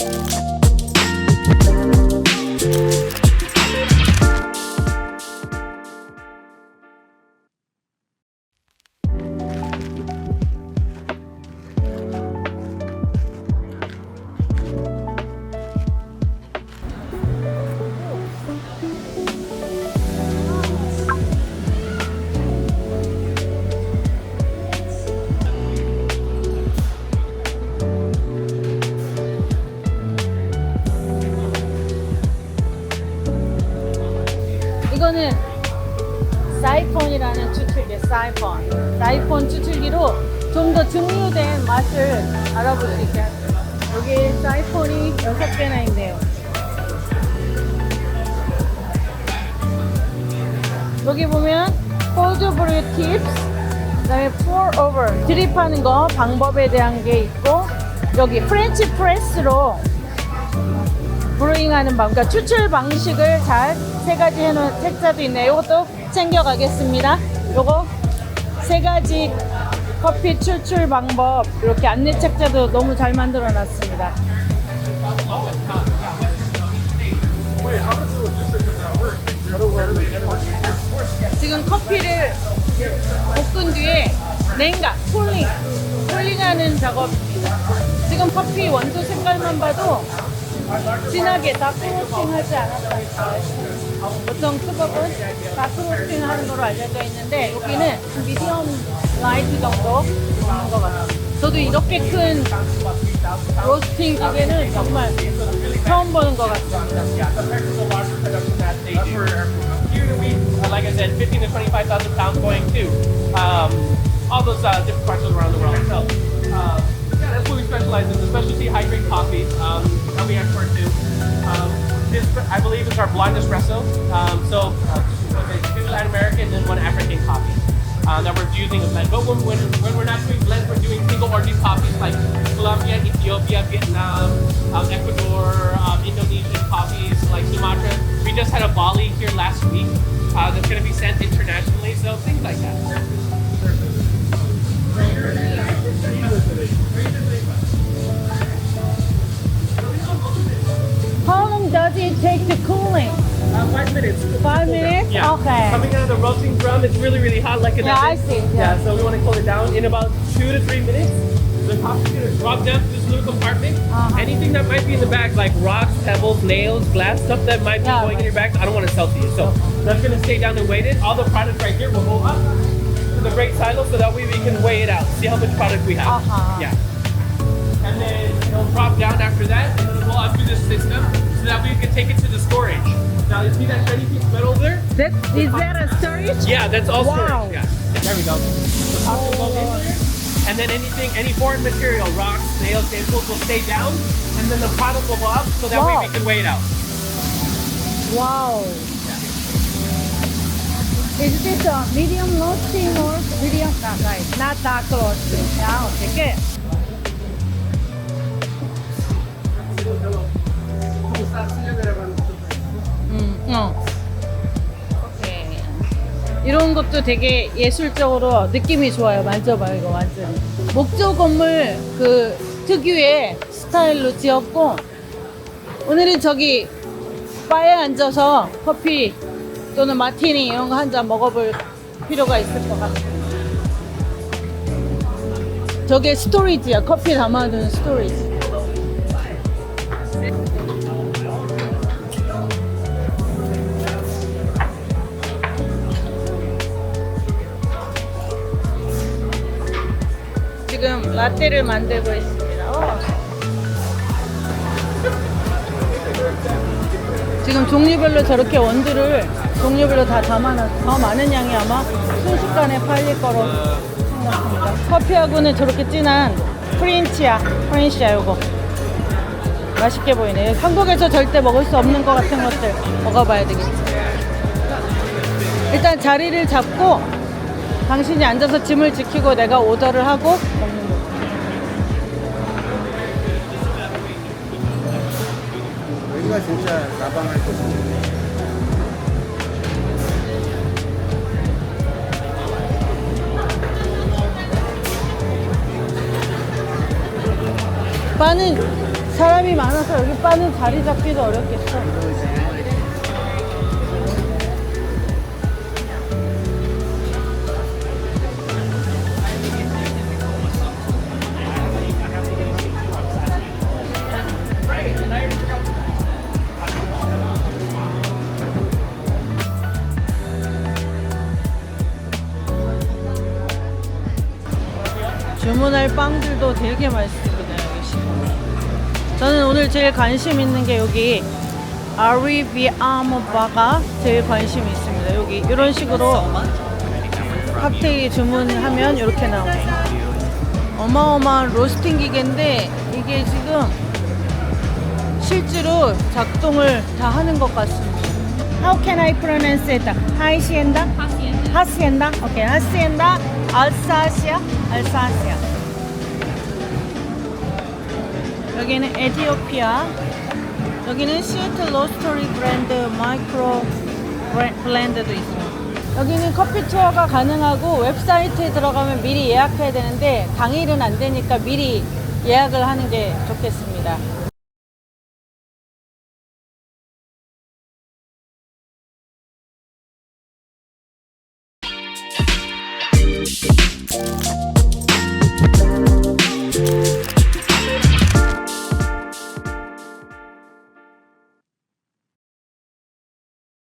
you 이거는 사이폰이라는 추출기, 사이폰. 사이폰 추출기로 좀 더 증류된 맛을 알아볼 수 있게 하죠. 여기 사이폰이 6개나 있네요. 여기 보면 콜드 브루 팁스, 그다음에 pour over 드립하는 거 방법에 대한 게 있고 여기 프렌치 프레스로 브루잉하는 방, 그러니까 추출 방식을 잘 세 가지 해놓은 책자도 있네요. 이것도 챙겨가겠습니다. 요거 세 가지 커피 추출 방법 이렇게 안내 책자도 너무 잘 만들어 놨습니다. 지금 커피를 볶은 뒤에 냉각, 콜링, 콜링하는 작업입니다. 지금 커피 원두 색깔만 봐도 진하게 다크로스팅 하지 않았어요. 보통 수법은 다크로스팅 하는 거로 알려져 있는데 여기는 미디엄 라이트 정도 있는 것 같아요. 저도 이렇게 큰 로스팅 기계는 정말 처음 보는 것 같습니다. Uh, like I said, 15 to 25,000 pounds going to um, all those uh, different parts around the world. So, uh, specialize in, specialty hydrate coffees um, that we export to. Um, this, I believe, is our blonde espresso. Um, so, uh, two Latin American and one African coffee. Uh, that we're using a blend. But when, when, when we're not doing blends, we're doing single origin coffees like Colombia, Ethiopia, Vietnam, um, Ecuador, um, Indonesian coffees like Sumatra. We just had a Bali here last week uh, that's going to be sent internationally. So things like that. Uh, five minutes. Five minutes? Yeah. Okay. Coming out of the roasting drum, it's really, really hot like an Yeah, I see, Yeah. yeah. so we want to cool it down in about two to three minutes. The top is gonna drop down to this little compartment. Uh-huh. Anything that might be in the bag, like rocks, pebbles, nails, glass, stuff that might be Yeah, going in your bag, I don't want to sell to you. So that's gonna stay down and wait it. All the products right here will go up to the great silo, so that way we can weigh it out, see how much product we have. Uh-huh. Yeah. It'll drop down after that, and then it'll go up through this system, so that we can take it to the storage. Now you see that shiny piece of metal there? That, is that a storage? Yeah, that's all Wow. storage. Yeah. There we go. The top will go in there. And then anything, any foreign material, rocks, nails, staples will stay down. And then the product will go up so that Wow. way we can weigh it out. Wow. Is this a medium roasting or medium? Not right. Not dark roasting. Yeah, okay. 이런 것도 되게 예술적으로 느낌이 좋아요. 만져봐요, 이거 완전. 목조 건물 그 특유의 스타일로 지었고, 오늘은 저기 바에 앉아서 커피 또는 마티니 이런 거 한 잔 먹어볼 필요가 있을 것 같아요. 저게 스토리지야. 커피 담아두는 스토리지. 라떼를 만들고 있습니다. 어. 지금 종류별로 저렇게 원두를 종류별로 다 담아놨, 더 많은 양이 아마 순식간에 팔릴 거로 생각합니다. 커피하고는 저렇게 진한 프린치야, 프린치야 요거. 맛있게 보이네요. 한국에서 절대 먹을 수 없는 것 같은 것들 먹어봐야 되겠지. 일단 자리를 잡고 당신이 앉아서 짐을 지키고 내가 오더를 하고 먹는 거. 진짜 나방할 곳인데. 바는 사람이 많아서 여기 바는 자리 잡기도 어렵겠어. 주문할 빵들도 되게 맛있거든요 여기. 저는 오늘 제일 관심 있는 게 여기 아리비아모 바가 제일 관심이 있습니다. 여기 이런 식으로 칵테일 주문하면 이렇게 나옵니다. 어마어마한 로스팅 기계인데 이게 지금 실제로 작동을 다 하는 것 같습니다. How can I pronounce it? 하이시엔다? 하시엔다? 오케이, 하시엔다, 알사시아, 알사시아. 여기는 에티오피아. 여기는 시애틀 로스터리 브랜드 마이크로 블렌드도 있어요. 여기는 커피 투어가 가능하고 웹사이트에 들어가면 미리 예약해야 되는데 당일은 안 되니까 미리 예약을 하는 게 좋겠습니다.